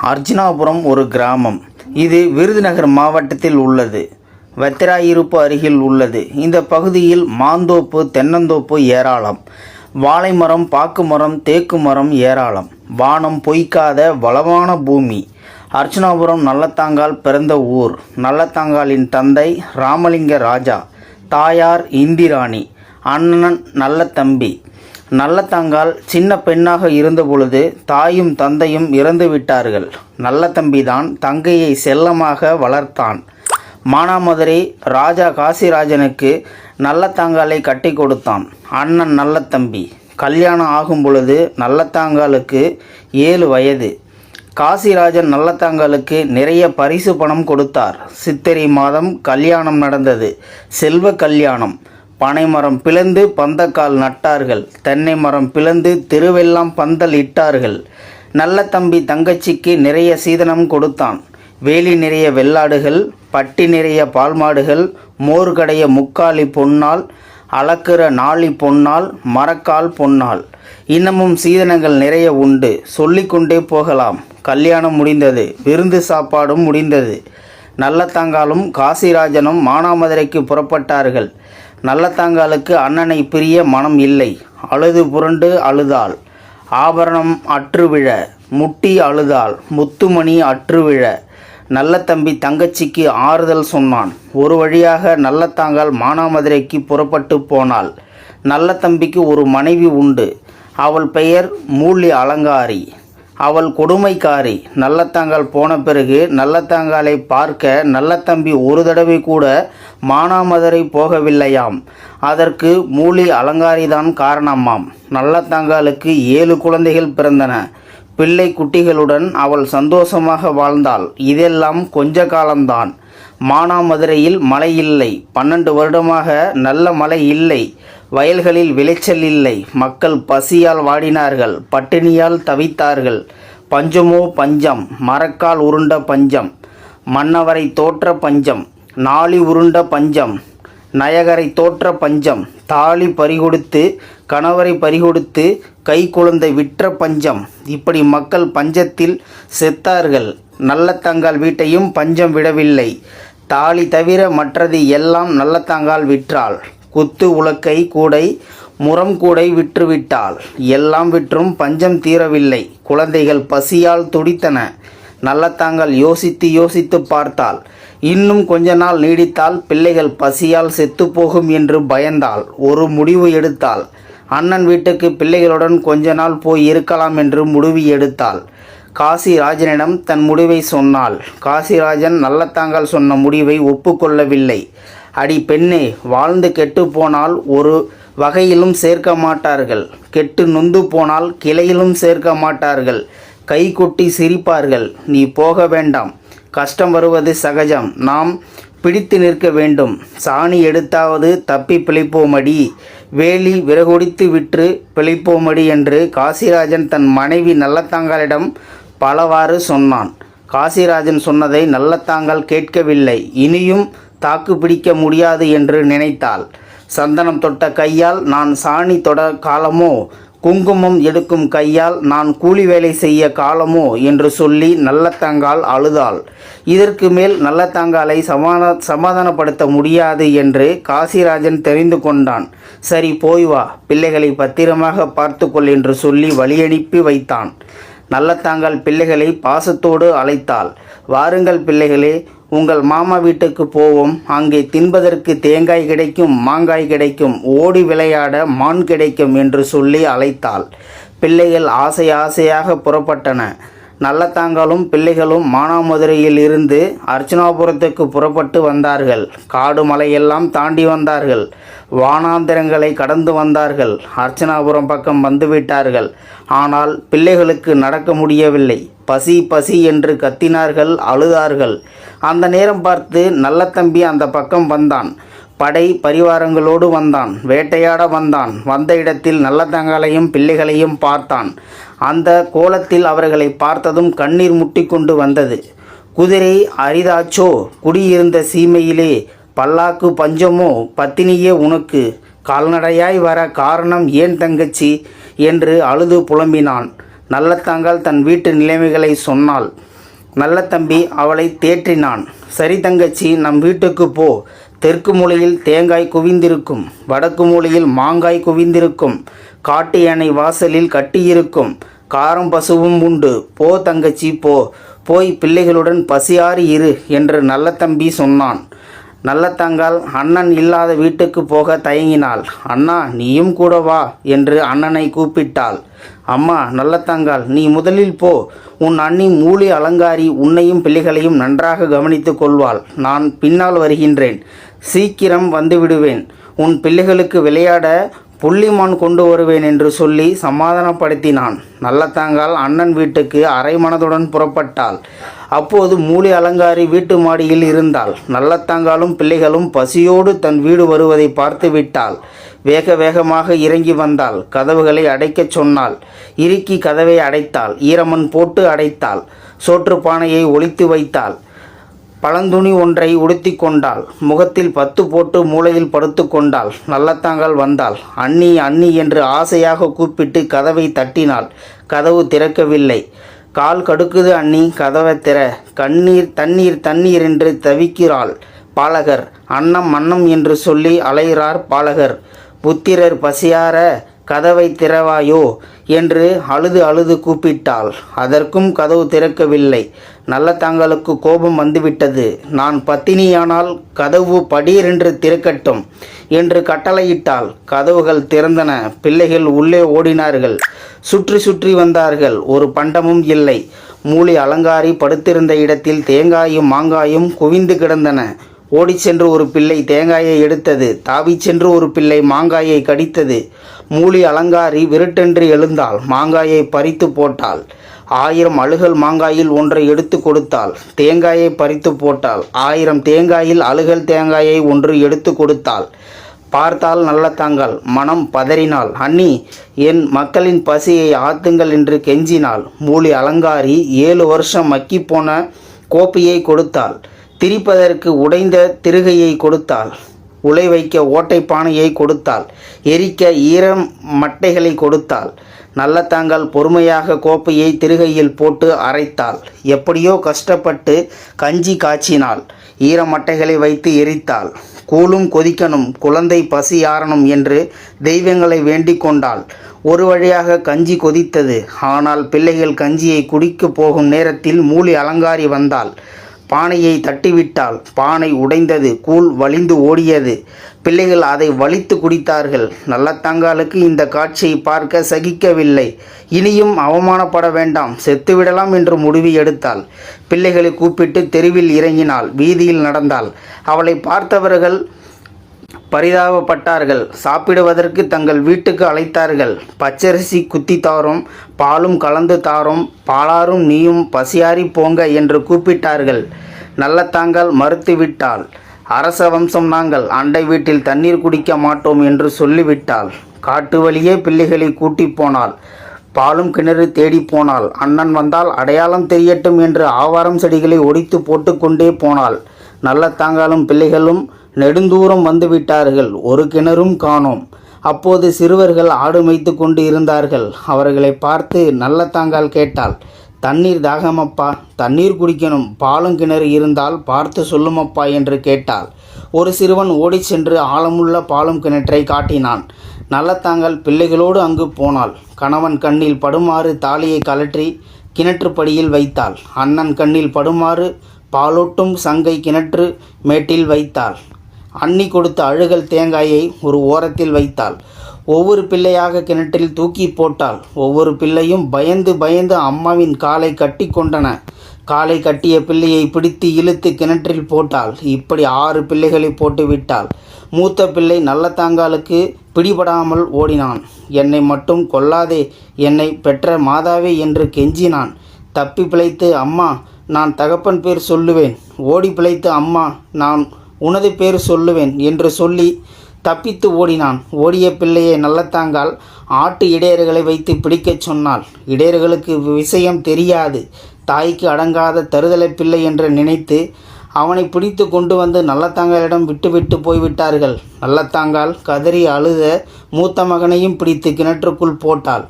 அர்ஜுனாபுரம் ஒரு கிராமம். இது விருதுநகர் மாவட்டத்தில் உள்ளது. வத்திராயிருப்பு அருகில் உள்ளது. இந்த பகுதியில் மாந்தோப்பு தென்னந்தோப்பு ஏராளம். வாழை மரம் பாக்கு மரம் தேக்கு மரம் ஏராளம். வானம் பொய்க்காத வளமான பூமி. அர்ச்சனாபுரம் நல்லத்தாங்கால் பிறந்த ஊர். நல்லத்தாங்காலின் தந்தை ராமலிங்க ராஜா. தாயார் இந்திராணி. அண்ணன் நல்ல தம்பி. நல்லத்தங்கால் சின்ன பெண்ணாக இருந்தபொழுது தாயும் தந்தையும் இறந்து விட்டார்கள். நல்ல தம்பிதான் தங்கையை செல்லமாக வளர்த்தான். மானாமதுரை ராஜா காசிராஜனுக்கு நல்லத்தாங்காலை கட்டி கொடுத்தான். அண்ணன் நல்லத்தம்பி கல்யாணம் ஆகும் பொழுது நல்லத்தாங்காலுக்கு ஏழு வயது. காசிராஜன் நல்லத்தாங்காலுக்கு நிறைய பரிசு பணம் கொடுத்தார். சித்திரை மாதம் கல்யாணம் நடந்தது. செல்வ கல்யாணம். பனைமரம் பிளந்து பந்தக்கால் நட்டார்கள். தென்னை மரம் பிளந்து தெருவெல்லாம் பந்தல் இட்டார்கள். நல்ல தம்பி தங்கச்சிக்கு நிறைய சீதனம் கொடுத்தான். வேலி நிறைய வெள்ளாடுகள் பட்டி நிறைய பால்மாடுகள் மோர் கடைய முக்காலி பொன்னால் அளக்கிற நாளி பொன்னால் மரக்கால் பொன்னால். இன்னமும் சீதனங்கள் நிறைய உண்டு. சொல்லிக்கொண்டே போகலாம். கல்யாணம் முடிந்தது. விருந்து சாப்பாடும் முடிந்தது. நல்லத்தாங்காலும் காசிராஜனும் மானாமதுரைக்கு புறப்பட்டார்கள். நல்லத்தாங்காலுக்கு அண்ணனை பிரிய மனம் இல்லை. அழுது புரண்டு அழுதாள். ஆபரணம் அற்றுவிழ முட்டி அழுதாள். முத்துமணி அற்றுவிழ நல்ல தம்பி தங்கச்சிக்கு ஆறுதல் சொன்னான். ஒரு வழியாக நல்லத்தாங்கால் மானாமதுரைக்கு புறப்பட்டு போனாள். நல்ல தம்பிக்கு ஒரு மனைவி உண்டு. அவள் பெயர் மூலி அலங்காரி. அவள் கொடுமைக்காரி. நல்லத்தாங்கால் போன பிறகு நல்லத்தாங்காலை பார்க்க நல்லத்தம்பி ஒரு தடவை கூட மானாமதுரை போகவில்லையாம். அதற்கு மூலி அலங்காரிதான் காரணமாம். நல்லத்தாங்காலுக்கு ஏழு குழந்தைகள் பிறந்தன. பிள்ளை குட்டிகளுடன் அவள் சந்தோஷமாக வாழ்ந்தாள். இதெல்லாம் கொஞ்ச காலம்தான். மானாமதுரையில் மழை இல்லை. பன்னெண்டு வருடமாக நல்ல மழை இல்லை. வயல்களில் விளைச்சல் இல்லை. மக்கள் பசியால் வாடினார்கள். பட்டினியால் தவித்தார்கள். பஞ்சமோ பஞ்சம். மரக்கால் உருண்ட பஞ்சம். மன்னவரை தோற்ற பஞ்சம். நாளி உருண்ட பஞ்சம். நயகரை தோற்ற பஞ்சம். தாலி பறிகொடுத்து கணவரை பறிகொடுத்து கை குழந்தை விற்ற பஞ்சம். இப்படி மக்கள் பஞ்சத்தில் செத்தார்கள். நல்லத்தங்கால் வீட்டையும் பஞ்சம் விடவில்லை. தாலி தவிர மற்றது எல்லாம் நல்லத்தங்கால் விற்றாள். குத்து உலக்கை கூடை முரம் கூடை விற்றுவிட்டாள். எல்லாம் விற்றும் பஞ்சம் தீரவில்லை. குழந்தைகள் பசியால் துடித்தன. நல்லத்தாங்கள் யோசித்து யோசித்து பார்த்தாள். இன்னும் கொஞ்ச நாள் நீடித்தால் பிள்ளைகள் பசியால் செத்துப்போகும் என்று பயந்தாள். ஒரு முடிவு எடுத்தாள். அண்ணன் வீட்டுக்கு பிள்ளைகளுடன் கொஞ்ச நாள் போய் இருக்கலாம் என்று முடிவு எடுத்தாள். காசிராஜனிடம் தன் முடிவை சொன்னாள். காசிராஜன் நல்லத்தாங்கள் சொன்ன முடிவை ஒப்புக்கொள்ளவில்லை. அடி பெண்ணே வாழ்ந்து கெட்டு போனால் ஒரு வகையிலும் சேர்க்க மாட்டார்கள். கெட்டு நொந்து போனால் கிளையிலும் சேர்க்க மாட்டார்கள். கை கொட்டி சிரிப்பார்கள். நீ போக வேண்டாம். கஷ்டம் வருவது சகஜம். நாம் பிடித்து நிற்க வேண்டும். சாணி எடுத்தாவது தப்பி பிழைப்போமடி. வேலி விறகுடித்து விற்று பிழைப்போமடி என்று காசிராஜன் தன் மனைவி நல்லத்தாங்கலிடம் பலவாறு சொன்னான். காசிராஜன் சொன்னதை நல்லத்தாங்கால் கேட்கவில்லை. இனியும் தாக்கு பிடிக்க முடியாது என்று நினைத்தாள். சந்தனம் தொட்ட கையால் நான் சாணி தொட காலமோ? குங்குமம் எடுக்கும் கையால் நான் கூலி வேலை செய்ய காலமோ? என்று சொல்லி நல்லத்தங்கால் அழுதாள். இதற்கு மேல் நல்லத்தங்காலை சமாத சமாதானப்படுத்த முடியாது என்று காசிராஜன் தெரிந்து கொண்டான். சரி போய் வா. பிள்ளைகளை பத்திரமாக பார்த்துக்கொள் என்று சொல்லி வழியனுப்பி வைத்தான். நல்லத்தாங்கால் பிள்ளைகளை பாசத்தோடு அழைத்தாள். வாருங்கள் பிள்ளைகளே உங்கள் மாமா வீட்டுக்கு போவோம். அங்கே தின்பதற்கு தேங்காய் கிடைக்கும் மாங்காய் கிடைக்கும் ஓடி விளையாட மான் கிடைக்கும் என்று சொல்லி அழைத்தாள். பிள்ளைகள் ஆசை ஆசையாக புறப்பட்டன. நல்லத்தாங்களும் பிள்ளைகளும் மானாமதுரையில் இருந்து அர்ச்சனாபுரத்துக்கு புறப்பட்டு வந்தார்கள். காடு மலையெல்லாம் தாண்டி வந்தார்கள். வானாந்திரங்களை கடந்து வந்தார்கள். அர்ச்சனாபுரம் பக்கம் வந்துவிட்டார்கள் ஆனால் பிள்ளைகளுக்கு நடக்க முடியவில்லை. பசி பசி என்று கத்தினார்கள் அழுதார்கள். அந்த நேரம் பார்த்து நல்ல தம்பி அந்த பக்கம் வந்தான். படை பரிவாரங்களோடு வந்தான். வேட்டையாட வந்தான். வந்த இடத்தில் நல்லதங்களையும் பிள்ளைகளையும் பார்த்தான். அந்த கோலத்தில் அவர்களை பார்த்ததும் கண்ணீர் முட்டிக்கொண்டு வந்தது. குதிரை அரிதாச்சோ குடியிருந்த சீமையிலே பல்லாக்கு பஞ்சமோ பத்தினியே உனக்கு. கால்நடையாய் வர காரணம் ஏன் தங்கச்சி? என்று அழுது புலம்பினான். நல்லத்தாங்கால் தன் வீட்டு நிலைமைகளை சொன்னாள். நல்ல தம்பி அவளை தேற்றினான். சரி தங்கச்சி நம் வீட்டுக்கு போ. தெற்கு மூலையில் தேங்காய் குவிந்திருக்கும். வடக்கு மூலையில் மாங்காய் குவிந்திருக்கும். காட்டு யானை வாசலில் கட்டியிருக்கும். காரம் பசுவும் உண்டு. போ தங்கச்சி போ. போய் பிள்ளைகளுடன் பசியாறி இரு என்று நல்ல தம்பி சொன்னான். நல்லத்தங்கால் அண்ணன் இல்லாத வீட்டுக்கு போக தயங்கினாள். அண்ணா நீயும் கூட வா என்று அண்ணனை கூப்பிட்டாள். அம்மா நல்லத்தங்கால் நீ முதலில் போ. உன் அண்ணி மூலி அலங்காரி உன்னையும் பிள்ளைகளையும் நன்றாக கவனித்துக் கொள்வாள். நான் பின்னால் வருகின்றேன். சீக்கிரம் வந்து விடுவேன். உன் பிள்ளைகளுக்கு விளையாட புள்ளிமான் கொண்டு வருவேன் என்று சொல்லி சமாதானப்படுத்தினான். நல்லத்தாங்கால் அண்ணன் வீட்டுக்கு அரை மனதுடன் புறப்பட்டாள். அப்போது மூலி அலங்காரி வீட்டு மாடியில் இருந்தாள். நல்லத்தாங்காலும் பிள்ளைகளும் பசியோடு தன் வீடு வருவதை பார்த்து விட்டாள். வேக வேகமாக இறங்கி வந்தாள். கதவுகளை அடைக்கச் சொன்னாள். இறுக்கி கதவை அடைத்தாள். ஈரமண் போட்டு அடைத்தாள். சோற்று பானையை ஒளித்து வைத்தாள். பழந்துணி ஒன்றை உடுத்தி கொண்டாள். முகத்தில் பத்து போட்டு மூலையில் படுத்து கொண்டாள். நல்லத்தாங்கள் வந்தாள். அண்ணி அண்ணி என்று ஆசையாக கூப்பிட்டு கதவை தட்டினாள். கதவு திறக்கவில்லை. கால் கடுக்குது அண்ணி கதவை திற. கண்ணீர் தண்ணீர் தண்ணீர் என்று தவிக்கிறாள் பாலகர். அன்னம் அன்னம் என்று சொல்லி அலைகிறார் பாலகர். புத்திரர் பசியார கதவை திறவாயோ? என்று அழுது அழுது கூப்பிட்டாள். அதற்கும் கதவு திறக்கவில்லை. நல்ல தங்களுக்கு கோபம் வந்துவிட்டது. நான் பத்தினியானால் கதவு படீரென்று திறக்கட்டும் என்று கட்டளையிட்டால் கதவுகள் திறந்தன. பிள்ளைகள் உள்ளே ஓடினார்கள். சுற்றி சுற்றி வந்தார்கள். ஒரு பண்டமும் இல்லை. மூலி அலங்காரி படுத்திருந்த இடத்தில் தேங்காயும் மாங்காயும் குவிந்து கிடந்தன. ஓடிச் சென்று ஒரு பிள்ளை தேங்காயை எடுத்தது தாவிச் சென்று ஒரு பிள்ளை மாங்காயை கடித்தது. மூலி அலங்காரி விருட்டென்று எழுந்தாள் மாங்காயை பறித்து போட்டாள். ஆயிரம் அழுகல் மாங்காயில் ஒன்றை எடுத்து கொடுத்தாள் தேங்காயை பறித்து போட்டாள். ஆயிரம் தேங்காயில் அழுகல் தேங்காயை ஒன்று எடுத்து கொடுத்தாள். பார்த்தால் நல்ல தாங்கள் மனம் பதறினாள். அண்ணி என் மக்களின் பசியை ஆத்துங்கள் என்று கெஞ்சினாள். மூலி அலங்காரி ஏழு வருஷம் மக்கிப்போன கோப்பையை கொடுத்தாள். திரிப்பதற்கு உடைந்த திருகையை கொடுத்தாள். உலை வைக்க ஓட்டை பானையை கொடுத்தாள். எரிக்க ஈரம் மட்டைகளை கொடுத்தாள். நல்ல தாங்கள் பொறுமையாக கோப்பையை திருகையில் போட்டு அரைத்தாள். எப்படியோ கஷ்டப்பட்டு கஞ்சி காய்ச்சினாள். ஈரமட்டைகளை வைத்து எரித்தாள். கூலும் கொதிக்கணும் குழந்தை பசி ஆறணும் என்று தெய்வங்களை வேண்டிக் கொண்டாள். ஒரு வழியாக கஞ்சி கொதித்தது. ஆனால் பிள்ளைகள் கஞ்சியை குடிக்கப் போகும் நேரத்தில் மூலி அலங்காரி வந்தாள். பானையை தட்டிவிட்டால் பானை உடைந்தது கூழ் வலிந்து ஓடியது. பிள்ளைகள் அதை வலித்து குடித்தார்கள். நல்லத்தங்காலுக்கு இந்த காட்சியை பார்க்க சகிக்கவில்லை. இனியும் அவமானப்பட வேண்டாம். செத்துவிடலாம் என்று முடிவு எடுத்தாள். பிள்ளைகளை கூப்பிட்டு தெருவில் இறங்கினாள். வீதியில் நடந்தாள். அவளை பார்த்தவர்கள் பரிதாபப்பட்டார்கள். சாப்பிடுவதற்கு தங்கள் வீட்டுக்கு அழைத்தார்கள். பச்சரிசி குத்தி தாரோம் பாலும் கலந்து தாரும் பாலாரும் நீயும் பசியாரி போங்க என்று கூப்பிட்டார்கள். நல்ல தாங்கள் மறுத்துவிட்டாள் அரச வம்சம் நாங்கள் அண்டை வீட்டில் தண்ணீர் குடிக்க மாட்டோம் என்று சொல்லிவிட்டாள். காட்டு வழியே பிள்ளைகளை கூட்டி போனாள். பாலும் கிணறு தேடி போனாள். அண்ணன் வந்தால் அடையாளம் தெரியட்டும் என்று ஆவாரம் செடிகளை ஒடித்து போட்டுக்கொண்டே போனாள். நல்ல தாங்காலும் பிள்ளைகளும் நெடுந்தூரம் வந்துவிட்டார்கள். ஒரு கிணறும் காணோம். அப்போது சிறுவர்கள் ஆடு மேய்த்து கொண்டு இருந்தார்கள். அவர்களை பார்த்து நல்ல தாங்கால் கேட்டாள். தண்ணீர் தாகமப்பா தண்ணீர் குடிக்கணும். பாலும் கிணறு இருந்தால் பார்த்து சொல்லுமப்பா என்று கேட்டாள். ஒரு சிறுவன் ஓடிச் சென்று ஆழமுள்ள பாலும் கிணற்றை காட்டினான். நல்லத்தாங்கள் பிள்ளைகளோடு அங்கு போனாள். கணவன் கண்ணில் படுமாறு தாலியை கழற்றி கிணற்றுப்படியில் வைத்தாள். அண்ணன் கண்ணில் படுமாறு பாலூட்டும் சங்கை கிணற்று மேட்டில் வைத்தாள். அண்ணி கொடுத்த அழுகல் தேங்காயை ஒரு ஓரத்தில் வைத்தாள். ஒவ்வொரு பிள்ளையாக கிணற்றில் தூக்கி போட்டாள். ஒவ்வொரு பிள்ளையும் பயந்து பயந்து அம்மாவின் காலை கட்டி கொண்டன. காலை கட்டிய பிள்ளையை பிடித்து இழுத்து கிணற்றில் போட்டாள். இப்படி ஆறு பிள்ளைகளை போட்டு விட்டாள். மூத்த பிள்ளை நல்லத்தாங்காலுக்கு பிடிபடாமல் ஓடினான். என்னை மட்டும் கொல்லாதே என்னை பெற்ற மாதாவே என்று கெஞ்சினான். தப்பி பிழைத்து அம்மா நான் தகப்பன் பேர் சொல்லுவேன். ஓடி பிழைத்து அம்மா நான் உனது பேர் சொல்லுவேன் என்று சொல்லி தப்பித்து ஓடினான். ஓடிய பிள்ளையை நல்லத்தாங்கால் ஆட்டு இடையர்களை வைத்து பிடிக்கச் சொன்னாள். இடையர்களுக்கு விஷயம் தெரியாது. தாய்க்கு அடங்காத தருதலை பிள்ளை என்று நினைத்து அவனை பிடித்து கொண்டு வந்து நல்லத்தாங்காலிடம் விட்டுவிட்டு போய்விட்டார்கள். நல்லத்தாங்கால் கதறி அழுத மூத்த மகனையும் பிடித்து கிணற்றுக்குள் போட்டாள்.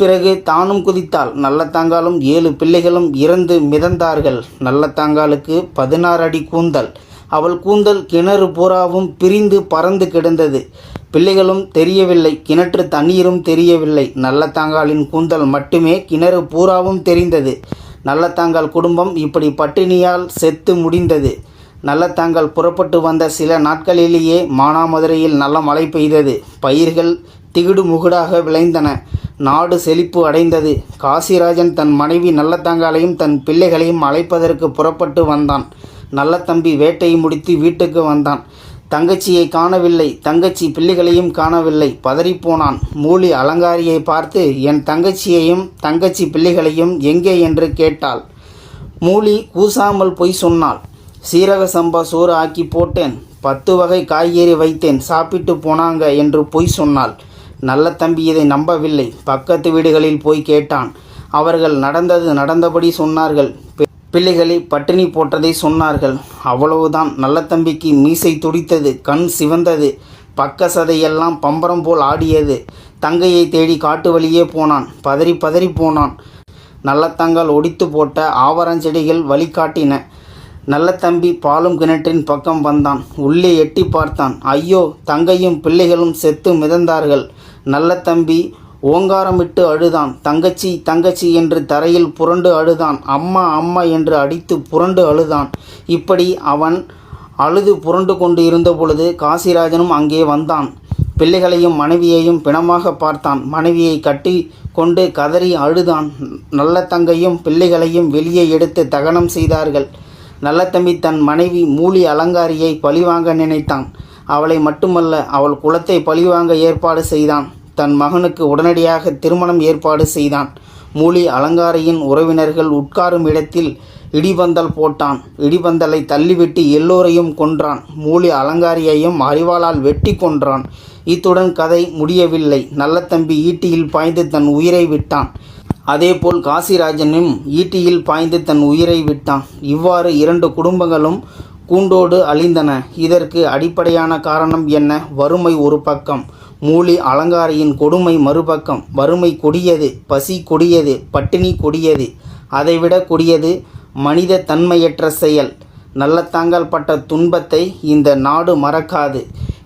பிறகு தானும் குதித்தாள். நல்லத்தாங்காலும் ஏழு பிள்ளைகளும் இறந்து மிதந்தார்கள். நல்லத்தாங்காலுக்கு பதினாறு அடி கூந்தல். அவள் கூந்தல் கிணறு பூராவும் பிரிந்து பறந்து கிடந்தது. பிள்ளைகளும் தெரியவில்லை. கிணற்று தண்ணீரும் தெரியவில்லை. நல்லத்தாங்காலின் கூந்தல் மட்டுமே கிணறு பூராவும் தெரிந்தது. நல்லத்தாங்கால் குடும்பம் இப்படி பட்டினியால் செத்து முடிந்தது. நல்லத்தாங்கால் புறப்பட்டு வந்த சில நாட்களிலேயே மானாமதுரையில் நல்ல மழை பெய்தது. பயிர்கள் திகிடு முகுடாக விளைந்தன. நாடு செழிப்பு அடைந்தது. காசிராஜன் தன் மனைவி நல்லத்தாங்காலையும் தன் பிள்ளைகளையும் அழைப்பதற்கு புறப்பட்டு வந்தான். நல்ல தம்பி வேட்டையை முடித்து வீட்டுக்கு வந்தான். தங்கச்சியை காணவில்லை. தங்கச்சி பிள்ளைகளையும் காணவில்லை. பதறிப்போனான். மூலி அலங்காரியை பார்த்து என் தங்கச்சியையும் தங்கச்சி பிள்ளைகளையும் எங்கே? என்று கேட்டாள். மூலி கூசாமல் பொய் சொன்னாள். சீரக சம்பா சோறு ஆக்கி போட்டேன். பத்து வகை காய்கறி வைத்தேன். சாப்பிட்டு போனாங்க என்று பொய் சொன்னாள். நல்ல தம்பி இதை நம்பவில்லை. பக்கத்து வீடுகளில் போய் கேட்டான். அவர்கள் நடந்தது நடந்தபடி சொன்னார்கள். பிள்ளைகளை பட்டினி போட்டதை சொன்னார்கள். அவ்வளவுதான். நல்ல தம்பிக்கு மீசை துடித்தது கண் சிவந்தது பக்க சதையெல்லாம் பம்பரம் போல் ஆடியது. தங்கையை தேடி காட்டு வழியே போனான். பதறி பதறி போனான். நல்லத்தங்கால் ஒடித்து போட்ட ஆவரஞ்செடிகள் வழிகாட்டின. நல்ல தம்பி பாலும் கிணற்றின் பக்கம் வந்தான். உள்ளே எட்டி பார்த்தான். ஐயோ தங்கையும் பிள்ளைகளும் செத்து மிதந்தார்கள். நல்ல தம்பி ஓங்காரமிட்டு அழுதான். தங்கச்சி தங்கச்சி என்று தரையில் புரண்டு அழுதான். அம்மா அம்மா என்று அடித்து புரண்டு அழுதான். இப்படி அவன் அழுது புரண்டு கொண்டு இருந்த பொழுது காசிராஜனும் அங்கே வந்தான். பிள்ளைகளையும் மனைவியையும் பிணமாக பார்த்தான். மனைவியை கட்டி கொண்டு கதறி அழுதான். நல்ல தங்கையும் பிள்ளைகளையும் வெளியே எடுத்து தகனம் செய்தார்கள். நல்ல தம்பி தன் மனைவி மூலி அலங்காரியை பழிவாங்க நினைத்தான். அவளை மட்டுமல்ல அவள் குலத்தை பழிவாங்க ஏற்பாடு செய்தான். தன் மகனுக்கு உடனடியாக திருமணம் ஏற்பாடு செய்தான். மூலி அலங்காரியின் உறவினர்கள் உட்காரும் இடத்தில் இடிபந்தல் போட்டான். இடிபந்தலை தள்ளிவிட்டு எல்லோரையும் கொன்றான். மூலி அலங்காரியையும் அறிவாளால் வெட்டி கொன்றான். இத்துடன் கதை முடியவில்லை. நல்ல தம்பி ஈட்டியில் பாய்ந்து தன் உயிரை விட்டான். அதேபோல் காசிராஜனும் ஈட்டியில் பாய்ந்து தன் உயிரை விட்டான். இவ்வாறு இரண்டு குடும்பங்களும் கூண்டோடு அழிந்தன. இதற்கு அடிப்படையான காரணம் என்ன? வறுமை ஒரு பக்கம். மூலி அலங்காரியின் கொடுமை மறுபக்கம். வறுமை கொடியது பசி கொடியது பட்டினி கொடியது. அதைவிட கொடியது மனித தன்மையற்ற செயல். நல்லத்தாங்கால் பட்ட துன்பத்தை இந்த நாடு மறக்காது.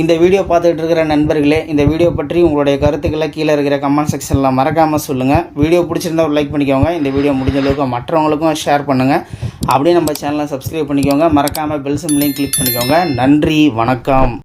இந்த வீடியோ பார்த்துக்கிட்டு இருக்கிற நண்பர்களே இந்த வீடியோ பற்றி உங்களுடைய கருத்துக்களை கீழே இருக்கிற கமெண்ட் செக்ஷனில் மறக்காமல் சொல்லுங்கள் வீடியோ பிடிச்சிருந்தா ஒரு லைக் பண்ணிக்கோங்க. இந்த வீடியோ முடிஞ்ச அளவுக்கு மற்றவங்களுக்கும் ஷேர் பண்ணுங்கள் அப்படியே நம்ம சேனலை சப்ஸ்கிரைப் பண்ணிக்கோங்க. மறக்காமல் பெல் சிம்லையும் கிளிக் பண்ணிக்கோங்க. நன்றி வணக்கம்.